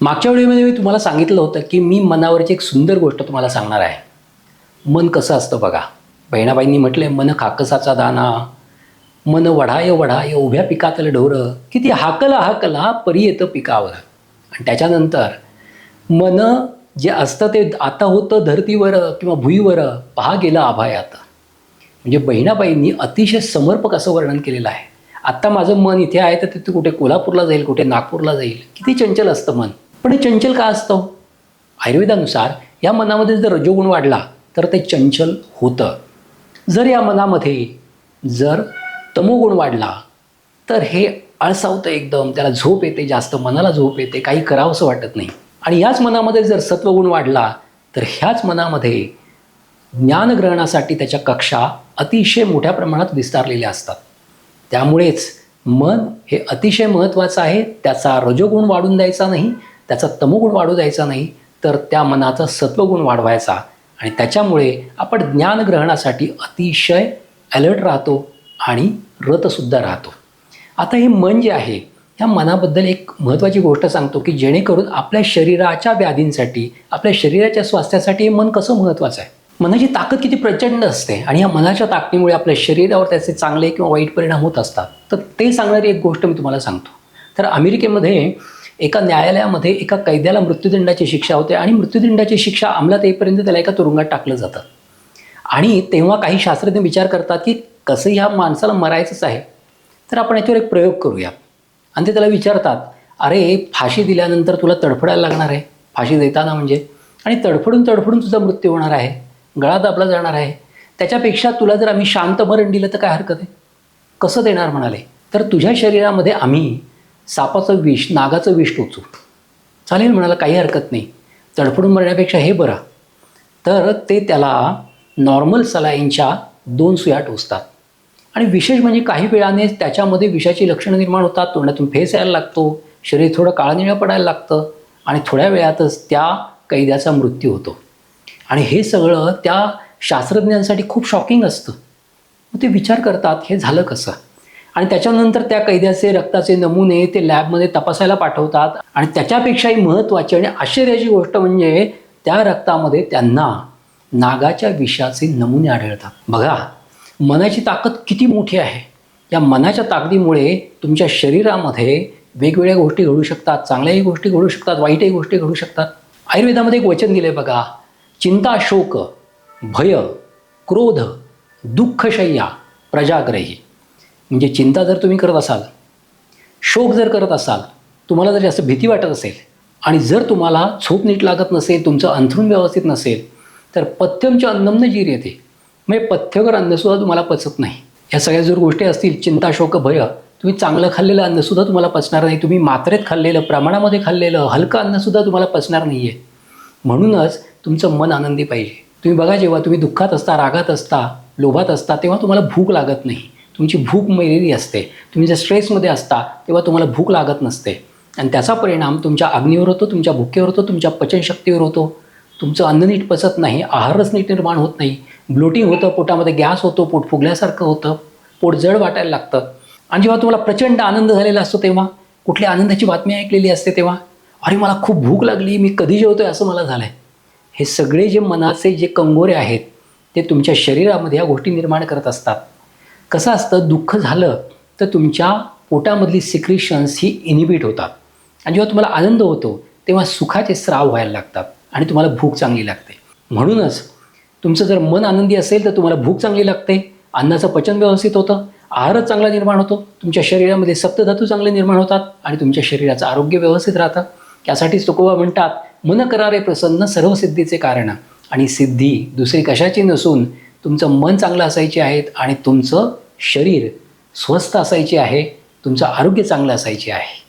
मागच्या वेळेमध्ये मी तुम्हाला सांगितलं होतं की मी मनावरची एक सुंदर गोष्ट तुम्हाला सांगणार आहे. मन कसं असतं बघा. बहिणाबाईंनी म्हटले मन खाकसाचा दाना मन वढाय वढाय उभ्या पिकातलं ढोरं. किती हाकला हाकला परी येतं पिकावर. आणि त्याच्यानंतर मन जे असतं ते आता होतं धरतीवर किंवा भुईवर पहा गेलं आभायात. म्हणजे बहिणाबाईंनी अतिशय समर्पक असं वर्णन केलेलं आहे. आत्ता माझं मन इथे आहे तर तिथे कुठे कोल्हापूरला जाईल कुठे नागपूरला जाईल. किती चंचल असतं मन. पण हे चंचल का असतं? आयुर्वेदानुसार या मनामध्ये जर रजोगुण वाढला तर ते चंचल होतं. जर या मनामध्ये जर तमोगुण वाढला तर हे आळसावतं एकदम त्याला झोप येते जास्त मनाला झोप येते काही करावंसं वाटत नाही. आणि याच मनामध्ये जर सत्वगुण वाढला तर ह्याच मनामध्ये ज्ञानग्रहणासाठी त्याच्या कक्षा अतिशय मोठ्या प्रमाणात विस्तारलेल्या असतात. त्यामुळेच मन हे अतिशय महत्त्वाचं आहे त्याचा रजोगुण वाढून द्यायचा नाही त्याचा तमोगुण वाढू द्यायचा नाही तर त्या मनाचा सत्वगुण वाढवायचा. आणि त्याच्यामुळे आपण ज्ञानग्रहणासाठी अतिशय अलर्ट राहतो आणि रतसुद्धा राहतो. आता हे मन जे आहे ह्या मनाबद्दल एक महत्त्वाची गोष्ट सांगतो की जेणेकरून आपल्या शरीराच्या व्याधींसाठी आपल्या शरीराच्या स्वास्थ्यासाठी हे मन कसं महत्त्वाचं आहे? मनाची ताकद किती प्रचंड असते आणि या मनाच्या ताकदीमुळे आपल्या शरीरावर त्याचे चांगले किंवा वाईट परिणाम होत असतात. तर ते सांगणारी एक गोष्ट मी तुम्हाला सांगतो. तर अमेरिकेमध्ये एका न्यायालयामध्ये एका कैद्याला मृत्यूदंडाची शिक्षा होते आणि मृत्यूदंडाची शिक्षा अंमलात येईपर्यंत त्याला एका तुरुंगात टाकलं जातं. आणि तेव्हा काही शास्त्रज्ञ विचार करतात की कसं ह्या माणसाला मरायचंच आहे? तर आपण याच्यावर एक प्रयोग करूया. आणि ते त्याला विचारतात अरे फाशी दिल्यानंतर तुला तडफडायला लागणार आहे? फाशी देताना म्हणजे? आणि तडफडून तडफडून तुझा मृत्यू होणार आहे. गळा दाबला जाणार आहे. त्याच्यापेक्षा तुला जर आम्ही शांत मरण दिलं तर काय हरकत आहे? कसं देणार म्हणाले? तर तुझ्या शरीरामध्ये आम्ही सापाचं विष नागाचं विष टोचू. चालेल म्हणाला काही हरकत नाही. तडफडून मरण्यापेक्षा हे बरं. तर ते त्याला नॉर्मल सलाईनच्या दोन सुया टोचतात. आणि विशेष म्हणजे काही वेळाने त्याच्यामध्ये विषाची लक्षणं निर्माण होतात तोंडातून फेस यायला लागतो शरीर थोडं काळनिळं पडायला लागतं आणि थोड्या वेळातच त्या कैद्याचा मृत्यू होतो. आणि हे सगळं त्या शास्त्रज्ञांसाठी खूप शॉकिंग असतं. मग ते विचार करतात हे झालं कसं? आणि त्याच्यानंतर त्या कैद्याचे रक्ताचे नमुने ते लॅबमध्ये तपासायला पाठवतात. आणि त्याच्यापेक्षाही महत्त्वाची आणि आश्चर्याची गोष्ट म्हणजे त्या रक्तामध्ये त्यांना नागाच्या विषाचे नमुने आढळतात. बघा मनाची ताकद किती मोठी आहे. या मनाच्या ताकदीमुळे तुमच्या शरीरामध्ये वेगवेगळ्या गोष्टी घडू शकतात. चांगल्याही गोष्टी घडू शकतात वाईटही गोष्टी घडू शकतात. आयुर्वेदामध्ये एक वचन दिलं आहे बघा चिंता शोक भय क्रोध दुःखशय्या प्रजाग्रही. म्हणजे चिंता जर तुम्ही करत असाल शोक जर करत असाल तुम्हाला जर जास्त भीती वाटत असेल आणि जर तुम्हाला झोप नीट लागत नसेल तुमचं अंथरूण व्यवस्थित नसेल तर पथ्यमच्या अन्नमनं जीर येते. म्हणजे पथ्यकर अन्नसुद्धा तुम्हाला पचत नाही. या सगळ्या जर गोष्टी असतील चिंता शोक भय तुम्ही चांगलं खाल्लेलं अन्नसुद्धा तुम्हाला पचणार नाही. तुम्ही मात्रेत खाल्लेलं प्रमाणामध्ये खाल्लेलं हलकं अन्नसुद्धा तुम्हाला पचणार नाही आहे म्हणूनच तुमचं मन आनंदी पाहिजे. तुम्ही बघा जेव्हा तुम्ही दुःखात असता रागात असता लोभात असता तेव्हा तुम्हाला भूक लागत नाही. तुमची भूक मेलेली असते. तुम्ही जर स्ट्रेसमध्ये असता तेव्हा तुम्हाला भूक लागत नसते. आणि त्याचा परिणाम तुमच्या अग्नीवर होतो तुमच्या भुकेवर होतो तुमच्या पचनशक्तीवर होतो. तुमचं अन्न नीट पचत नाही आहारच नीट निर्माण होत नाही. ब्लोटिंग होतं पोटामध्ये गॅस होतो पोट फुगल्यासारखं होतं. पोट जड वाटायला लागतं. आणि जेव्हा तुम्हाला प्रचंड आनंद झालेला असतो तेव्हा कुठल्या आनंदाची बातमी ऐकलेली असते तेव्हा अरे मला खूप भूक लागली मी कधी जेवतो आहे असं मला झालं आहे हे सगळे जे मनाचे जे कंगोरे आहेत ते तुमच्या शरीरामध्ये या गोष्टी निर्माण करत असतात. कसं असतं दुःख झालं तर तुमच्या पोटामधली सिक्रिशन्स ही इनिबिट होतात. आणि जेव्हा तुम्हाला आनंद होतो तेव्हा सुखाचे स्राव व्हायला लागतात आणि तुम्हाला भूक चांगली लागते. म्हणूनच तुमचं जर मन आनंदी असेल तर तुम्हाला भूक चांगली लागते अन्नाचं पचन व्यवस्थित होतं आहारच चांगला निर्माण होतो तुमच्या शरीरामध्ये सप्तधातू चांगले निर्माण होतात आणि तुमच्या शरीराचं आरोग्य व्यवस्थित राहतं. त्यासाठीच तुकोबा म्हणतात मन करारे प्रसन्न सर्व सिद्धीचे कारण आणि सिद्धी दुसरी कशाची नसून तुमचं मन चांगलं असायचे आहेत आणि तुमचं शरीर स्वस्थ असायचे आहे तुमचं आरोग्य चांगलं असायचे आहे.